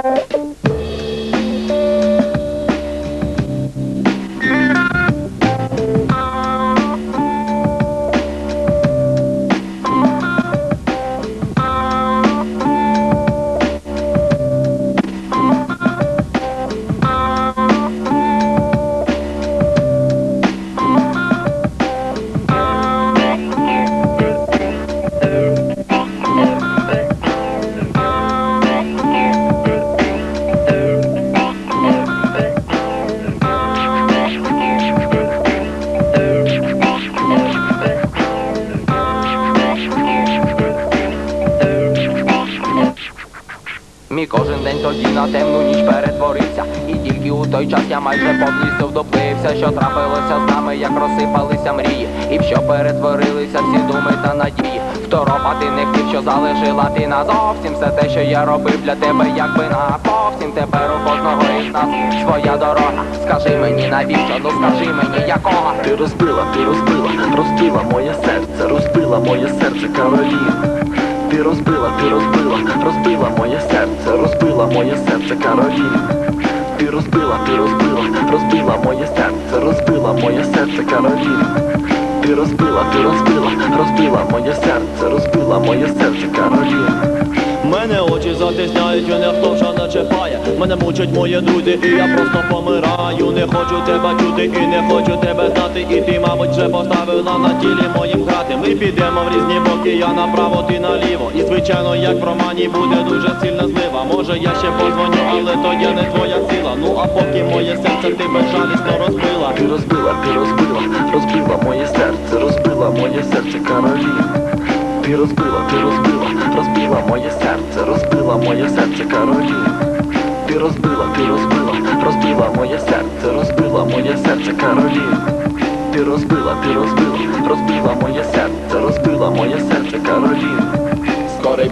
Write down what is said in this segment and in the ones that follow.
Thank you. Мій кожен день тоді на темну ніч перетворився І тільки у той час я майже повністю вдуплився Що трапилося з нами, як розсипалися мрії І в що перетворилися всі думи та надії Второпати не хотів, що залишила ти назовсім Все те, що я робив для тебе, якби на зовсім Тепер у кожного із нас своя дорога Скажи мені навіщо, ну скажи мені якого Ти розбила, ти розбила, розбила моє серце, розбила моє серце, Кароліна. Ти розбила, ти розбила, розбила моє серце, розбила моє серце, Кароліна. Ти розбила, ти розбила, розбила моє серце, Затисняють, і ніхто вже не чіпає Мене мучать мої друзі, і я просто помираю. Не хочу тебе чути і не хочу тебе знати. І ти, мабуть, вже поставила на тілі моїм грати. Ми підемо в різні боки, я направо, ти наліво. І звичайно, як в романі буде дуже сильна злива. Може я ще позвоню, але то є не твоя сила. Ну а поки моє серце ти безжалісно розбила. Ти розбила, ти розбила, розбила моє серце, розбила моє серце, Кароліна. Ти розбила, ти розбила, розбила моє серце, розбила моє серце, Кароліна. Ти розбила, ти розбила, розбила моє серце, розбила моє серце, Кароліна. Ти розбила, ти розбила, розбила моє серце, розбила моє серце, Кароліна.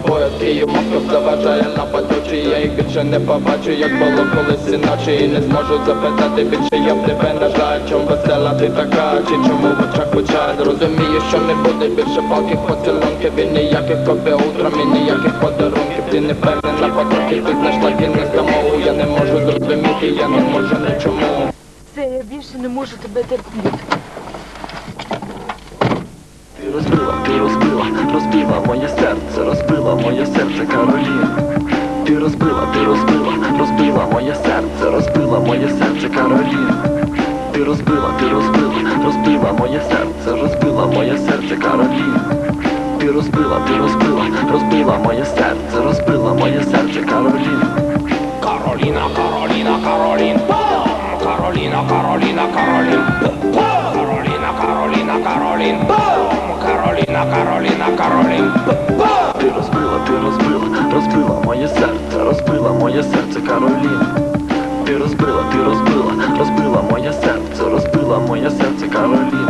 Поїзд Київ Москва заважає на поточі Я їх більше не побачу, як було колись іначе. І не зможу запитати більше я в тебе на жаль Чом весела ти така, чи чому в очах печаль? Розумію, що не буде більше палких поцілунків І ніяких кофе утром, і ніяких подарунків. Ти не впевнена, потрохи ти знайшла кінець домову Я не можу зрозуміти, я не можу нічому Все, я більше не можу тебе терпіти. Ти розбила, ти розбила, розбила моє серце, розбила моє серце, Кароліна. Ти розбила, ти розбила, розбила моє серце, розбила моє серце, Кароліна. Ти розбила, ти розбила, розбила моє серце, розбила моє серце, Кароліна. Ти розбила, ти розбила, розбила моє серце, розбила моє серце, Кароліна. Кароліна, Кароліна, Каролін! Кароліна, Кароліна, Каролін! Кароліна, Кароліна, Каролін! Кароліна, Кароліна, Каролін Ти розбила, ти розбила, розбила моє серце, розбила моє серце, Кароліна. Ти розбила, ти розбила, розбила моє серце, розбила моє серце, Кароліна.